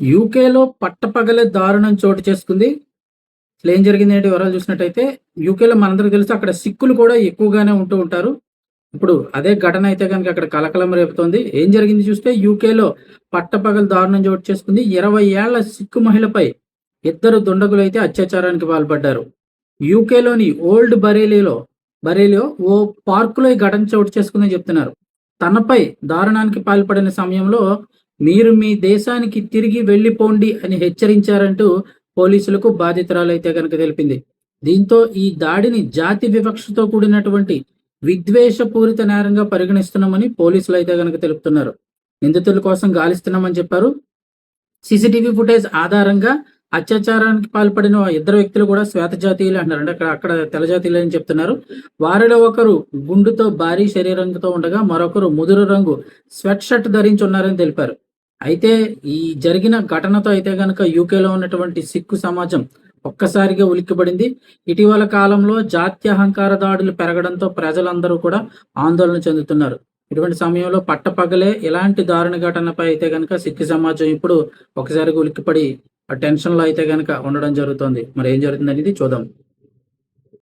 యూకేలో పట్టపగలే దారుణం చోటు చేసుకుంది. అసలు ఏం జరిగిందేంటి వివరాలు చూసినట్టయితే యూకేలో మనందరికి తెలుసు అక్కడ సిక్కులు కూడా ఎక్కువగానే ఉంటూ ఉంటారు. ఇప్పుడు అదే ఘటన అయితే గనుక అక్కడ కలకలం రేపుతోంది. ఏం జరిగింది చూస్తే యూకేలో పట్టపగలు దారుణం చోటు చేసుకుంది. 20 ఏళ్ళ సిక్కు మహిళపై ఇద్దరు దుండగులు అయితే అత్యాచారానికి పాల్పడ్డారు. యూకేలోని ఓల్డ్ బరేలీలో బరేలీలో ఓ పార్కులో ఈ ఘటన చోటు చేసుకుందని చెప్తున్నారు. తనపై దారుణానికి పాల్పడిన సమయంలో మీరు మీ దేశానికి తిరిగి వెళ్ళిపోండి అని హెచ్చరించారంటూ పోలీసులకు బాధితురాలైతే కనుక తెలిపింది. దీంతో ఈ దాడిని జాతి వివక్షతో కూడినటువంటి విద్వేషపూరిత నేరంగా పరిగణిస్తున్నామని పోలీసులు అయితే కనుక తెలుపుతున్నారు. నిందితుల కోసం గాలిస్తున్నామని చెప్పారు. సీసీటీవీ ఫుటేజ్ ఆధారంగా అత్యాచారానికి పాల్పడిన ఇద్దరు వ్యక్తులు కూడా శ్వేత జాతీయులు అంటారు అంటే అక్కడ అక్కడ తెల్లజాతీయులు అని చెప్తున్నారు. వారిలో ఒకరు గుండుతో భారీ శరీరంతో ఉండగా మరొకరు ముదురు రంగు స్వెట్ షర్ట్ ధరించి ఉన్నారని తెలిపారు. అయితే ఈ జరిగిన ఘటనతో అయితే కనుక యూకేలో ఉన్నటువంటి సిక్కు సమాజం ఒక్కసారిగా ఉలిక్కిపడింది. ఇటీవల కాలంలో జాత్యహంకార దాడులు పెరగడంతో ప్రజలందరూ కూడా ఆందోళన చెందుతున్నారు. ఇటువంటి సమయంలో పట్టపగలే ఇలాంటి దారుణ ఘటనపై అయితే కనుక సిక్కు సమాజం ఇప్పుడు ఒకసారిగా ఉలిక్కిపడి ఆ టెన్షన్‌లో అయితే కనుక ఉండడం జరుగుతుంది మరి ఏం జరుగుతుందనేది చూద్దాం.